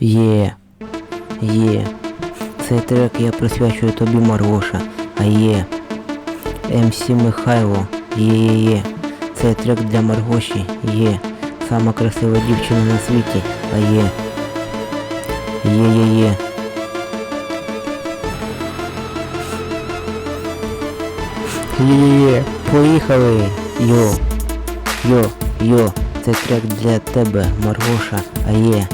Є. Є. Цей трек я присвячую тобі, Маргоша. А є. МС Михайло. Є-є-є. Цей трек для Маргоші. Є. Сама красива дівчина на світі. А є. Є-є-є. Є-є-є. Поїхали. Йо. Йо, йо. Це трек для тебе, Маргоша. А є.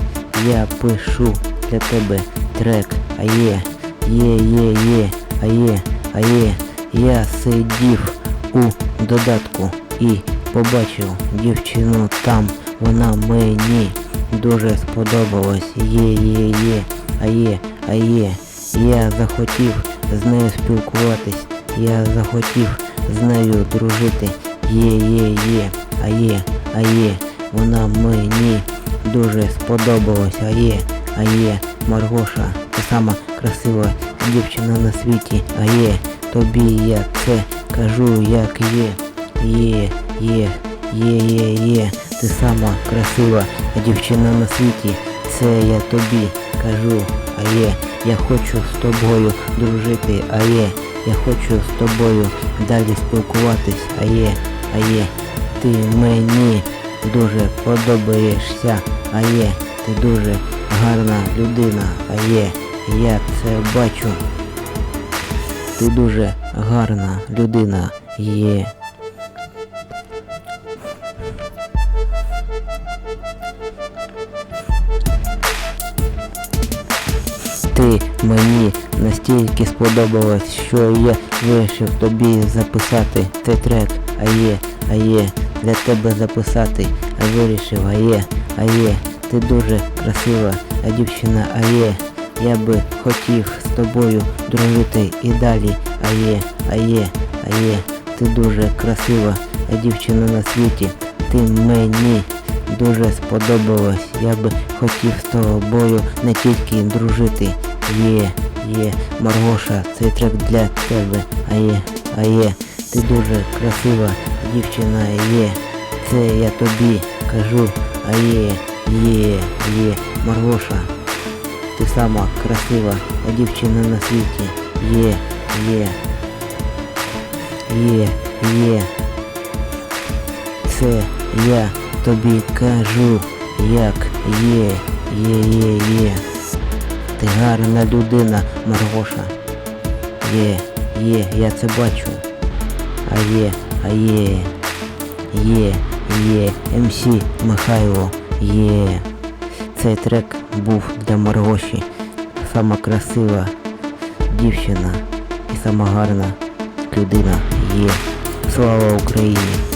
Я пишу для тебе трек. А є. Є, є, є. А є. А є. Я сидів у додатку і побачив дівчину там. Вона мені дуже сподобалась. Є, є, є. А є, а є. Я захотів з нею спілкуватись. Я захотів з нею дружити. Є, є, є. А є, а є. Вона мені дуже сподобалась. А є, а є. Маргоша, ти сама красива дівчина на світі. А є. Тобі я це кажу, як є. Є, є, є, є, є. Ти сама красива дівчина на світі. Це я тобі кажу, а є. Я хочу з тобою дружити, а є. Я хочу з тобою далі спілкуватись, а є, а є. Ти мені дуже подобаєшся, а є. Ти дуже гарна людина, а є. Я це бачу. Ти дуже гарна людина є. Ти мені настільки сподобалась, що я вирішив тобі записати цей трек, а є, а є, для тебе записати, а вирішив, а є, а є, ти дуже красива, а дівчина, а є. Я би хотів з тобою дружити і далі, а є, а є, а є, ти дуже красива, а дівчина на світі, ти мені дуже сподобалась. Я би хотів з тобою не тільки дружити. Є, є, Маргоша, цей трек для тебе. А є, а є, ти дуже красива дівчина є. Це я тобі кажу, а є, є, є, Маргоша. Ти сама красива дівчина на світі. Є, є. Є, є. Це я тобі кажу, як є, є, є, є. Ти гарна людина, Маргоша. Є, є, я це бачу. А є, а є, є, МС Михайло, є. Цей трек був для Маргоші. Сама красива дівчина і сама гарна людина є. Слава Україні!